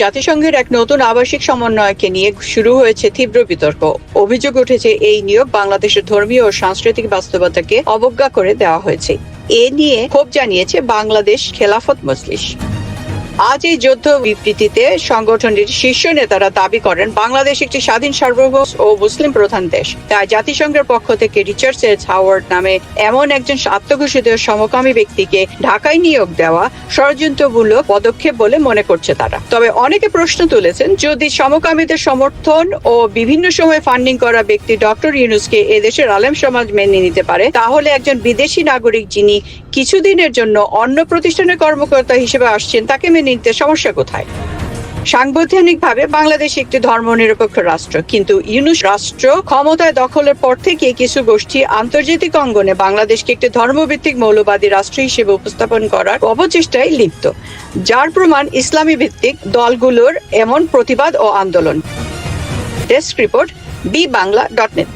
জাতিসংঘের এক নতুন আবাসিক সমন্বয়কে নিয়ে শুরু হয়েছে তীব্র বিতর্ক। অভিযোগ উঠেছে এই নিয়োগ বাংলাদেশের ধর্মীয় ও সাংস্কৃতিক বাস্তবতাকে অবজ্ঞা করে দেওয়া হয়েছে। এ নিয়ে ক্ষোভ জানিয়েছে বাংলাদেশ খেলাফত মজলিস। আজ এই যুদ্ধ বিবৃতিতে সংগঠনটির শীর্ষ নেতারা দাবি করেন, বাংলাদেশ একটি স্বাধীন সার্বভৌম ও মুসলিম প্রধান দেশ। তাই জাতিসংঘের পক্ষ থেকে রিচার্ড এস হাওয়ার্ড নামে এমন একজন আত্মঘোষিত সমকামী ব্যক্তিকে ঢাকায় নিয়োগ দেওয়া ষড়যন্ত্রমূলক পদক্ষেপ বলে মনে করছে তারা। তবে অনেকে প্রশ্ন তুলেছেন, যদি সমকামীদের সমর্থন ও বিভিন্ন সময় ফান্ডিং করা ব্যক্তি ডক্টর ইউনুসকে এদেশের আলেম সমাজ মেনে নিতে পারে, তাহলে একজন বিদেশি নাগরিক যিনি কিছুদিনের জন্য অন্য প্রতিষ্ঠানের কর্মকর্তা হিসেবে আসছেন, তাকে নিতে সমস্যা কোথায়? সাংবিধানিকভাবে বাংলাদেশ একটি ধর্মনিরপেক্ষ রাষ্ট্র, কিন্তু ইউনুস রাষ্ট্র ক্ষমতায় দখলের পর থেকে কিছু গোষ্ঠী আন্তর্জাতিক অঙ্গনে বাংলাদেশকে একটি ধর্মভিত্তিক মৌলবাদী রাষ্ট্র হিসেবে উপস্থাপন করার অপচেষ্টায় লিপ্ত, যার প্রমাণ ইসলামী ভিত্তিক দলগুলোর এমন প্রতিবাদ ও আন্দোলন। Desk report, B Bangla dot net